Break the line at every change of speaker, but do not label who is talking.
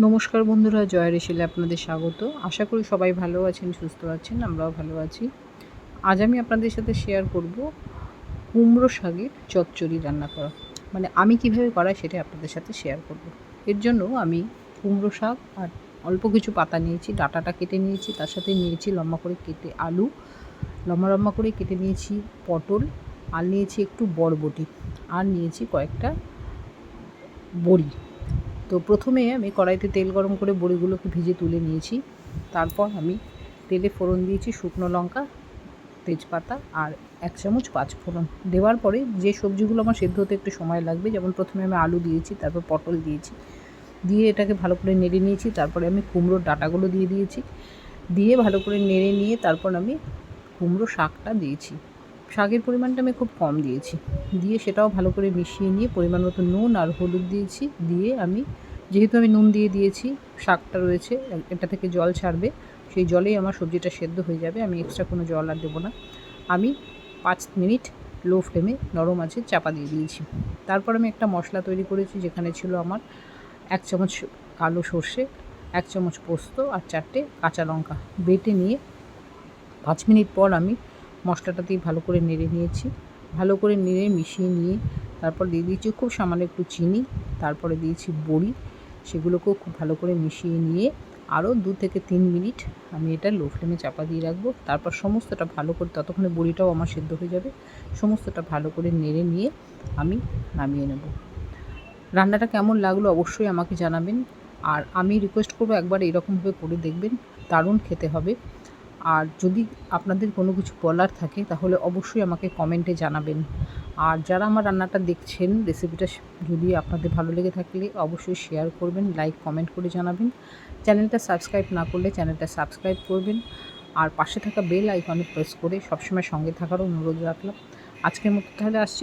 নমস্কার বন্ধুরা, জয় রেশিলে আপনাদের স্বাগত। আশা করি সবাই ভালো আছেন, সুস্থ আছেন, আমরাও ভালো আছি। আজ আমি আপনাদের সাথে শেয়ার করব কুমড়ো শাকের চচ্চড়ি রান্না করা। মানে আমি কীভাবে করাই সেটা আপনাদের সাথে শেয়ার করব। এর জন্য আমি কুমড়ো শাক আর অল্প কিছু পাতা নিয়েছি, ডাটাটা কেটে নিয়েছি, তার সাথে নিয়েছি লম্বা করে কেটে আলু, লম্বা লম্বা করে কেটে নিয়েছি পটল, আর নিয়েছি একটু বরবটি, আর নিয়েছি কয়েকটা বড়ি। তো প্রথমে আমি কড়াইতে তেল গরম করে বড়িগুলোকে ভেজে তুলে নিয়েছি। তারপর আমি তেলে ফোড়ন দিয়েছি শুকনো লঙ্কা, তেজপাতা আর এক চামচ পাঁচ ফোড়ন। দেওয়ার পরে যে সবজিগুলো আমার সেদ্ধ হতে একটু সময় লাগবে, যেমন প্রথমে আমি আলু দিয়েছি, তারপর পটল দিয়েছি। দিয়ে এটাকে ভালো করে নেড়ে নিয়েছি, তারপরে আমি কুমড়োর ডাটাগুলো দিয়ে দিয়েছি। দিয়ে ভালো করে নেড়ে নিয়ে তারপর আমি কুমড়ো শাকটা দিয়েছি। শাকের পরিমাণটা আমি খুব কম দিয়েছি। দিয়ে সেটাও ভালো করে মিশিয়ে নিয়ে পরিমাণ মতো নুন আর হলুদ দিয়েছি। দিয়ে আমি, যেহেতু আমি নুন দিয়ে দিয়েছি, শাকটা রয়েছে এটা থেকে জল ছাড়বে, সেই জলেই আমার সবজিটা সেদ্ধ হয়ে যাবে। আমি এক্সট্রা কোনো জল আর দেবো না। আমি পাঁচ মিনিট লো ফ্লেমে নরম আছে চাপা দিয়ে দিয়েছি। তারপর আমি একটা মশলা তৈরি করেছি, যেখানে ছিল আমার এক চামচ কালো সর্ষে, এক চামচ পোস্ত আর চারটে কাঁচা লঙ্কা। বেটে নিয়ে পাঁচ মিনিট পর আমি মশলাটা দিয়ে ভালো করে নেড়ে নিয়েছি। ভালো করে নেড়ে মিশিয়ে নিয়ে তারপর দিয়ে দিয়েছি খুব সামান্য একটু চিনি, তারপরে দিয়েছি বড়ি। সেগুলোকেও খুব ভালো করে মিশিয়ে নিয়ে আরও দু থেকে তিন মিনিট আমি এটা লো ফ্লেমে চাপা দিয়ে রাখব। তারপর সমস্তটা ভালো করে ততক্ষণে বড়িটাও আমার সেদ্ধ হয়ে যাবে। সমস্তটা ভালো করে নেড়ে নিয়ে আমি নামিয়ে নেব। রান্নাটা কেমন লাগল অবশ্যই আমাকে জানাবেন। আর আমি রিকোয়েস্ট করব একবার এরকমভাবে করে দেখবেন। দারুণ খেতে হবে। আর যদি আপনাদের কোনো কিছু বলার থাকে, তাহলে অবশ্যই আমাকে কমেন্টে জানাবেন। আর যারা আমার রান্নাটা দেখছেন রেসিপিটা যদি আপনাদের ভালো লেগে থাকলে অবশ্যই শেয়ার করবেন লাইক কমেন্ট করে জানাবেন। চ্যানেলটা সাবস্ক্রাইব না করলে চ্যানেলটা সাবস্ক্রাইব করবেন। আর পাশে থাকা বেল আইকনে প্রেস করে সবসময় সঙ্গে থাকারও অনুরোধ রাখলাম। আজকের মতো তাহলে আসছি।